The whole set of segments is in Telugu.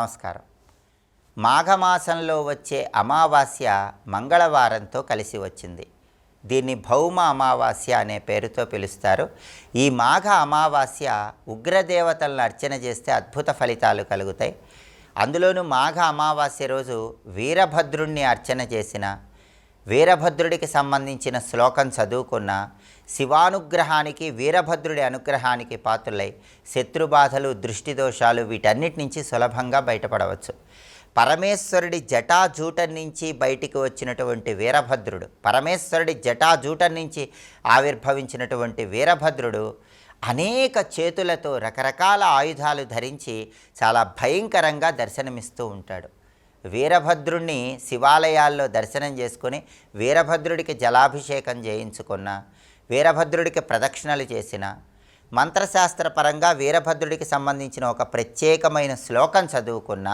నమస్కారం. మాఘమాసంలో వచ్చే అమావాస్య మంగళవారంతో కలిసి వచ్చింది. దీన్ని భౌమ అమావాస్య అనే పేరుతో పిలుస్తారు. ఈ మాఘ అమావాస్య ఉగ్రదేవతలను అర్చన చేస్తే అద్భుత ఫలితాలు కలుగుతాయి. అందులోనూ మాఘ అమావాస్య రోజు వీరభద్రుణ్ణి అర్చన చేసిన వీరభద్రుడికి సంబంధించిన శ్లోకం చదువుకున్న శివానుగ్రహానికి వీరభద్రుడి అనుగ్రహానికి పాత్రులై శత్రుబాధలు దృష్టి దోషాలు వీటన్నిటి నుంచి సులభంగా బయటపడవచ్చు. పరమేశ్వరుడి జటాజూటం నుంచి బయటికి వచ్చినటువంటి వీరభద్రుడు పరమేశ్వరుడి జటాజూటం నుంచి ఆవిర్భవించినటువంటి వీరభద్రుడు అనేక చేతులతో రకరకాల ఆయుధాలు ధరించి చాలా భయంకరంగా దర్శనమిస్తూ ఉంటాడు. వీరభద్రుణ్ణి శివాలయాల్లో దర్శనం చేసుకొని వీరభద్రుడికి జలాభిషేకం చేయించుకున్న వీరభద్రుడికి ప్రదక్షిణలు చేసిన మంత్రశాస్త్రపరంగా వీరభద్రుడికి సంబంధించిన ఒక ప్రత్యేకమైన శ్లోకం చదువుకున్న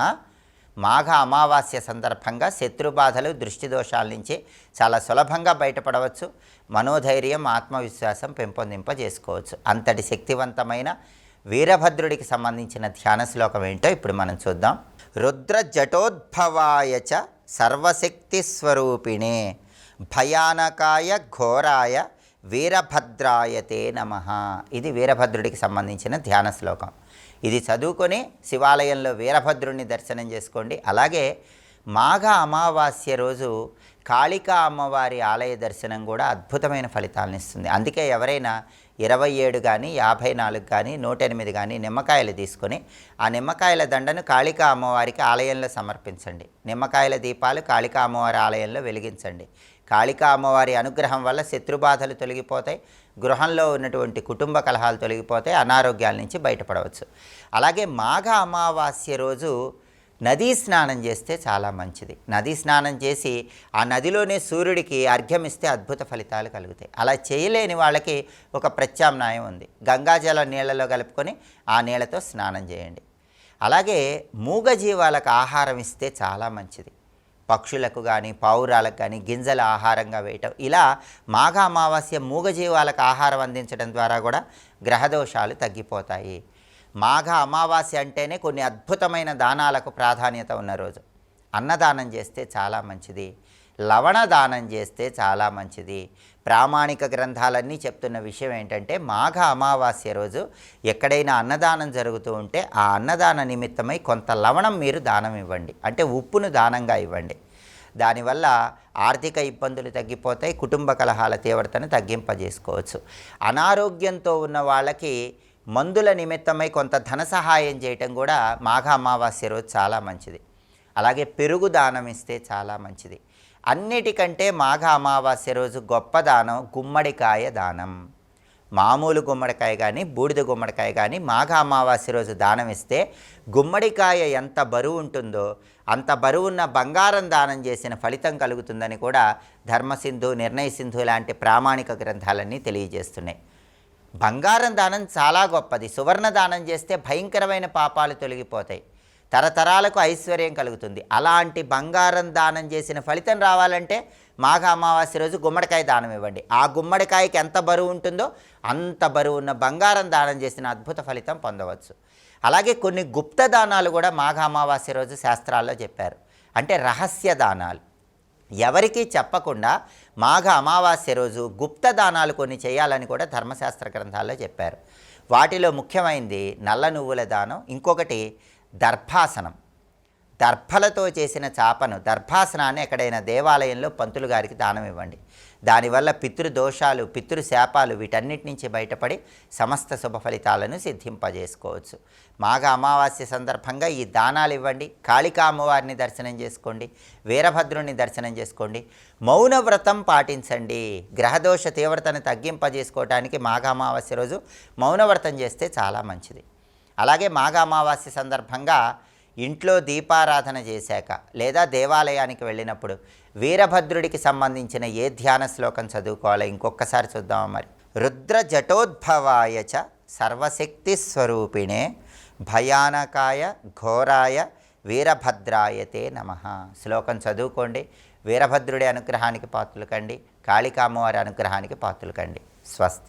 మాఘ అమావాస్య సందర్భంగా శత్రుబాధలు దృష్టి దోషాల నుంచి చాలా సులభంగా బయటపడవచ్చు. మనోధైర్యం ఆత్మవిశ్వాసం పెంపొందింపజేసుకోవచ్చు. అంతటి శక్తివంతమైన వీరభద్రుడికి సంబంధించిన ధ్యాన శ్లోకం ఏంటో ఇప్పుడు మనం చూద్దాం. రుద్రజటోద్భవాయ చ సర్వశక్తి భయానకాయ ఘోరాయ వీరభద్రాయతే నమ. ఇది వీరభద్రుడికి సంబంధించిన ధ్యాన శ్లోకం. ఇది చదువుకొని శివాలయంలో వీరభద్రుడిని దర్శనం చేసుకోండి. అలాగే మాఘ అమావాస్య రోజు కాళికా అమ్మవారి ఆలయ దర్శనం కూడా అద్భుతమైన ఫలితాలను ఇస్తుంది. అందుకే ఎవరైనా ఇరవై ఏడు కానీ యాభై నాలుగు కానీ నూట ఎనిమిది కానీ నిమ్మకాయలు తీసుకొని ఆ నిమ్మకాయల దండను కాళికా అమ్మవారికి ఆలయంలో సమర్పించండి. నిమ్మకాయల దీపాలు కాళికా అమ్మవారి ఆలయంలో వెలిగించండి. కాళికా అమ్మవారి అనుగ్రహం వల్ల శత్రుబాధలు తొలగిపోతాయి గృహంలో ఉన్నటువంటి కుటుంబ కలహాలు తొలగిపోతాయి అనారోగ్యాల నుంచి బయటపడవచ్చు. అలాగే మాఘ అమావాస్య రోజు నదీ స్నానం చేస్తే చాలా మంచిది. నదీ స్నానం చేసి ఆ నదిలోనే సూర్యుడికి అర్ఘ్యమిస్తే అద్భుత ఫలితాలు కలుగుతాయి. అలా చేయలేని వాళ్ళకి ఒక ప్రత్యామ్నాయం ఉంది. గంగాజల నీళ్ళలో కలుపుకొని ఆ నీళ్ళతో స్నానం చేయండి. అలాగే మూగజీవాలకు ఆహారం ఇస్తే చాలా మంచిది. పక్షులకు కానీ పావురాలకు కానీ గింజల ఆహారంగా వేయటం. ఇలా మాఘ అమావాస్య మూగజీవాలకు ఆహారం అందించడం ద్వారా కూడా గ్రహదోషాలు తగ్గిపోతాయి. మాఘ అమావాస్య అంటేనే కొన్ని అద్భుతమైన దానాలకు ప్రాధాన్యత ఉన్న రోజు. అన్నదానం చేస్తే చాలా మంచిది. లవణ దానం చేస్తే చాలా మంచిది. ప్రామాణిక గ్రంథాలన్నీ చెప్తున్న విషయం ఏంటంటే మాఘ అమావాస్య రోజు ఎక్కడైనా అన్నదానం జరుగుతూ ఉంటే ఆ అన్నదాన నిమిత్తమై కొంత లవణం మీరు దానం ఇవ్వండి. అంటే ఉప్పును దానంగా ఇవ్వండి. దానివల్ల ఆర్థిక ఇబ్బందులు తగ్గిపోతాయి కుటుంబ కలహాల తీవ్రతను తగ్గింపజేసుకోవచ్చు. అనారోగ్యంతో ఉన్న వాళ్ళకి మందుల నిమిత్తమై కొంత ధన సహాయం చేయటం కూడా మాఘ అమావాస్య రోజు చాలా మంచిది. అలాగే పెరుగు దానం ఇస్తే చాలా మంచిది. అన్నిటికంటే మాఘ అమావాస్య రోజు గొప్ప దానం గుమ్మడికాయ దానం. మామూలు గుమ్మడికాయ కానీ బూడిద గుమ్మడికాయ కానీ మాఘ అమావాస్య రోజు దానం ఇస్తే గుమ్మడికాయ ఎంత బరువు ఉంటుందో అంత బరువున్న బంగారం దానం చేసిన ఫలితం కలుగుతుందని కూడా ధర్మసింధు నిర్ణయ సింధు లాంటి ప్రామాణిక గ్రంథాలన్నీ తెలియజేస్తున్నాయి. బంగారం దానం చాలా గొప్పది. సువర్ణ దానం చేస్తే భయంకరమైన పాపాలు తొలగిపోతాయి. తరతరాలకు ఐశ్వర్యం కలుగుతుంది. అలాంటి బంగారం దానం చేసిన ఫలితం రావాలంటే మాఘ అమావాస్య రోజు గుమ్మడికాయ దానం ఇవ్వండి. ఆ గుమ్మడికాయకి ఎంత బరువు ఉంటుందో అంత బరువు ఉన్న బంగారం దానం చేసిన అద్భుత ఫలితం పొందవచ్చు. అలాగే కొన్ని గుప్త దానాలు కూడా మాఘ అమావాస్య రోజు శాస్త్రాల్లో చెప్పారు. అంటే రహస్య దానాలు. ఎవరికీ చెప్పకుండా మాఘ అమావాస్య రోజు గుప్త దానాలు కొన్ని చేయాలని కూడా ధర్మశాస్త్ర గ్రంథాల్లో చెప్పారు. వాటిలో ముఖ్యమైనది నల్ల నువ్వుల దానం ఇంకొకటి దర్భాసనం. దర్భలతో చేసిన చాపను దర్భాసనాన్ని ఎక్కడైనా దేవాలయంలో పంతులు గారికి దానం ఇవ్వండి. దానివల్ల పితృదోషాలు పితృశాపాలు వీటన్నిటి నుంచి బయటపడి సమస్త శుభ ఫలితాలను సిద్ధింపజేసుకోవచ్చు. మాఘ అమావాస్య సందర్భంగా ఈ దానాలు ఇవ్వండి. కాళికా అమ్మవారిని దర్శనం చేసుకోండి. వీరభద్రుని దర్శనం చేసుకోండి. మౌన వ్రతం పాటించండి. గ్రహదోష తీవ్రతను తగ్గింపజేసుకోవడానికి మాఘ అమావాస్య రోజు మౌన వ్రతం చేస్తే చాలా మంచిది. అలాగే మాఘ అమావాస్య సందర్భంగా ఇంట్లో దీపారాధన చేశాక లేదా దేవాలయానికి వెళ్ళినప్పుడు వీరభద్రుడికి సంబంధించిన ఏ ధ్యాన శ్లోకం చదువుకోవాలో ఇంకొకసారి చూద్దామా మరి. రుద్ర జటోద్భవాయ చ సర్వశక్తి స్వరూపిణే భయానకాయ ఘోరాయ వీరభద్రాయతే నమ. శ్లోకం చదువుకోండి. వీరభద్రుడి అనుగ్రహానికి పాత్రలు కండి. కాళికామ్మవారి అనుగ్రహానికి పాత్రలు కండి. స్వస్తి.